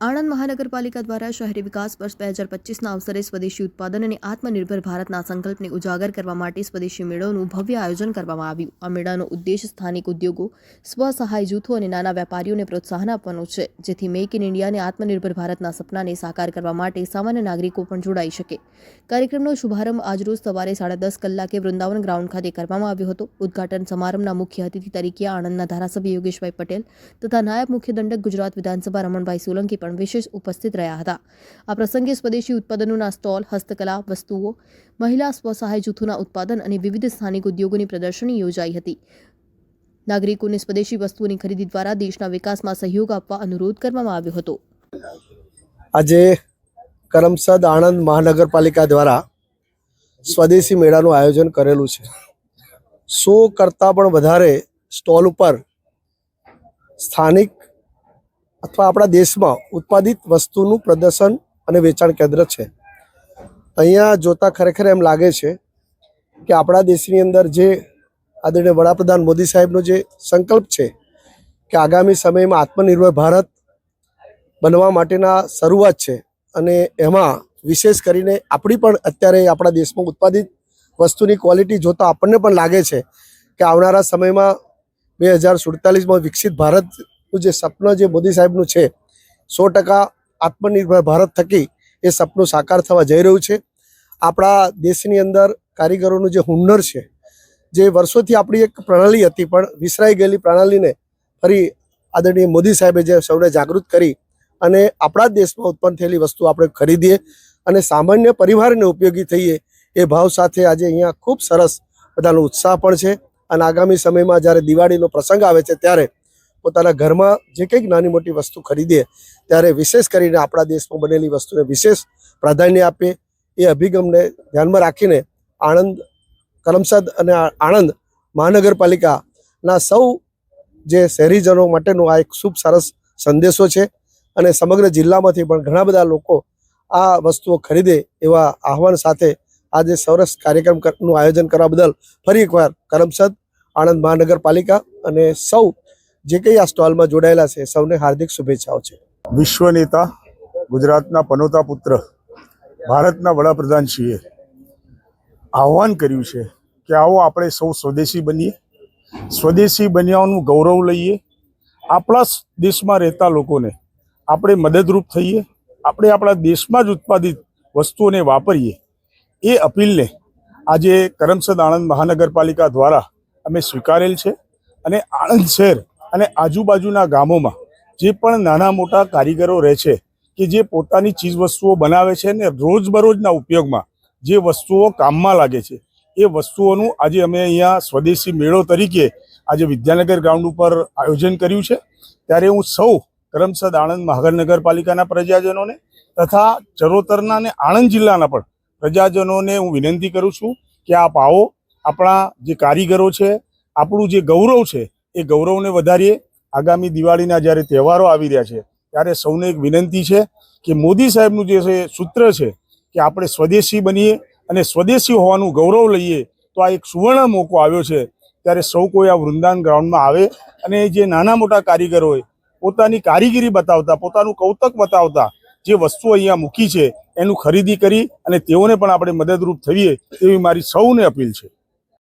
આણંદ મહાનગરપાલિકા દ્વારા શહેરી વિકાસ વર્ષ બે હજાર પચીસના અવસરે સ્વદેશી ઉત્પાદન અને આત્મનિર્ભર ભારતના સંકલ્પને ઉજાગર કરવા માટે સ્વદેશી મેળોનું ભવ્ય આયોજન કરવામાં આવ્યું. આ મેળાનો ઉદ્દેશ સ્થાનિક ઉદ્યોગો, સ્વસહાય જૂથો અને નાના વેપારીઓને પ્રોત્સાહન આપવાનો છે, જેથી મેક ઇન ઇન્ડિયા અને આત્મનિર્ભર ભારતના સપનાને સાકાર કરવા માટે સામાન્ય નાગરિકો પણ જોડાઈ શકે. કાર્યક્રમનો શુભારંભ આજરોજ સવારે સાડા દસ કલાકે વૃંદાવન ગ્રાઉન્ડ ખાતે કરવામાં આવ્યો હતો. ઉદ્ઘાટન સમારંભના મુખ્ય અતિથિ તરીકે આણંદના ધારાસભ્ય યોગેશભાઈ પટેલ તથા નાયબ મુખ્ય દંડક ગુજરાત વિધાનસભા રમણભાઈ સોલંકી પણ વિશેષ ઉપસ્થિત રહ્યા હતા. આ પ્રસંગે સ્વદેશી ઉત્પાદનોના સ્ટોલ, હસ્તકલા, વસ્તુઓ, મહિલા સ્વસહાય જૂથોના ઉત્પાદન અને વિવિધ સ્થાનિક ઉદ્યોગોની પ્રદર્શની યોજાઈ હતી. નાગરિકોને સ્વદેશી વસ્તુઓની ખરીદી દ્વારા દેશના વિકાસમાં સહયોગ આપવા અનુરોધ કરવામાં આવ્યો હતો. આજે કરમસદ આણંદ મહાનગરપાલિકા દ્વારા સ્વદેશી મેળાનું આયોજન કરેલું છે. સો કરતાં પણ વધારે સ્ટોલ ઉપર સ્થાનિક અથવા આપણા દેશમાં ઉત્પાદિત વસ્તુનું પ્રદર્શન અને વેચાણ કેન્દ્ર છે. અહીંયા જોતા ખરેખર એમ લાગે છે કે આપણા દેશની અંદર જે આદરણીય વડાપ્રધાન મોદી સાહેબનો જે સંકલ્પ છે કે આગામી સમયમાં આત્મનિર્ભર ભારત બનવા માટેના શરૂઆત છે અને એમાં વિશેષ કરીને આપણી પણ અત્યારે આપણા દેશમાં ઉત્પાદિત વસ્તુની ક્વોલિટી જોતા આપણને પણ લાગે છે કે આવનારા સમયમાં બે હજાર સુડતાલીસમાં વિકસિત ભારતનું જે સપનું જે મોદી સાહેબનું છે, સો ટકા આત્મનિર્ભર ભારત થકી એ સપનું સાકાર થવા જઈ રહ્યું છે. આપણા દેશની અંદર કારીગરોનું જે હુન્નર છે, જે વર્ષોથી આપણી એક પ્રણાલી હતી, પણ વિસરાઈ ગયેલી પ્રણાલીને ફરી આદરણીય મોદી સાહેબે જે સૌને જાગૃત કરી અને આપણા દેશમાં ઉત્પન્ન થયેલી વસ્તુ આપણે ખરીદીએ અને સામાન્ય પરિવારને ઉપયોગી થઈએ એ ભાવ સાથે આજે અહીંયા ખૂબ સરસ બધાનો ઉત્સાહ પણ છે. અને આગામી સમયમાં જ્યારે દિવાળીનો પ્રસંગ આવે છે, ત્યારે પોતાના ઘરમાં જે કંઈક નાની મોટી વસ્તુ ખરીદીએ ત્યારે વિશેષ કરીને આપણા દેશમાં બનેલી વસ્તુને વિશેષ પ્રાધાન્ય આપીએ એ અભિગમને ધ્યાનમાં રાખીને આણંદ કરમસદ અને આણંદ મહાનગરપાલિકાના સૌ જે શહેરીજનો માટેનો આ એક ખૂબ સરસ સંદેશો છે અને સમગ્ર જિલ્લામાંથી પણ ઘણા બધા લોકો આ વસ્તુઓ ખરીદે એવા આહવાન સાથે આજે સરસ કાર્યક્રમનું કર- આયોજન કરવા બદલ ફરી એકવાર કરમસદ આણંદ મહાનગરપાલિકા અને સૌ જે કંઈ આ સ્ટોલમાં જોડાયેલા છે, સૌને હાર્દિક શુભેચ્છાઓ છે. વિશ્વ નેતા, ગુજરાતના પનોતા પુત્ર, ભારતના વડાપ્રધાન શ્રીએ આહવાન કર્યું છે કે આવો આપણે સૌ સ્વદેશી બનીએ, સ્વદેશી બન્યાનું ગૌરવ લઈએ. આપણા દેશમાં રહેતા લોકોને આપણે મદદરૂપ થઈએ, આપણે આપણા દેશમાં જ ઉત્પાદિત વસ્તુઓને વાપરીએ. એ અપીલને આજે કરમસદ આણંદ મહાનગરપાલિકા દ્વારા અમે સ્વીકારેલ છે અને આણંદ શહેર અને આજુબાજુના ગામોમાં જે પણ નાના મોટા કારીગરો રહે છે, કે જે પોતાની ચીજ વસ્તુઓ બનાવે છે ને રોજબરોજના ઉપયોગમાં જે વસ્તુઓ કામમાં લાગે છે, એ વસ્તુઓનું આજે અમે અહીંયા સ્વદેશી મેળો તરીકે આજે વિદ્યાનગર ગ્રાઉન્ડ ઉપર આયોજન કર્યું છે. ત્યારે હું સૌ કરમસદ આણંદ મહાનગરપાલિકાના પ્રજાજનોને તથા ચરોતરના અને આણંદ જિલ્લાના પણ પ્રજાજનોને હું વિનંતી કરું છું કે આપ આવો, આપણા જે કારીગરો છે, આપણું જે ગૌરવ છે એ ગૌરવને વધારીએ. આગામી દિવાળીના જ્યારે તહેવારો આવી રહ્યા છે, ત્યારે સૌને એક વિનંતી છે કે મોદી સાહેબનું જે છે સૂત્ર છે કે આપણે સ્વદેશી બનીએ અને સ્વદેશી હોવાનું ગૌરવ લઈએ, તો આ એક સુવર્ણ મોકો આવ્યો છે. ત્યારે સૌ કોઈ આ વૃંદાવન ગ્રાઉન્ડમાં આવે અને જે નાના મોટા કારીગરો હોય, પોતાની કારીગરી બતાવતા, પોતાનું કૌતક બતાવતા જે વસ્તુઓ અહીંયા મૂકી છે, એનું ખરીદી કરી અને તેઓને પણ આપણે મદદરૂપ થઈએ એવી મારી સૌને અપીલ છે.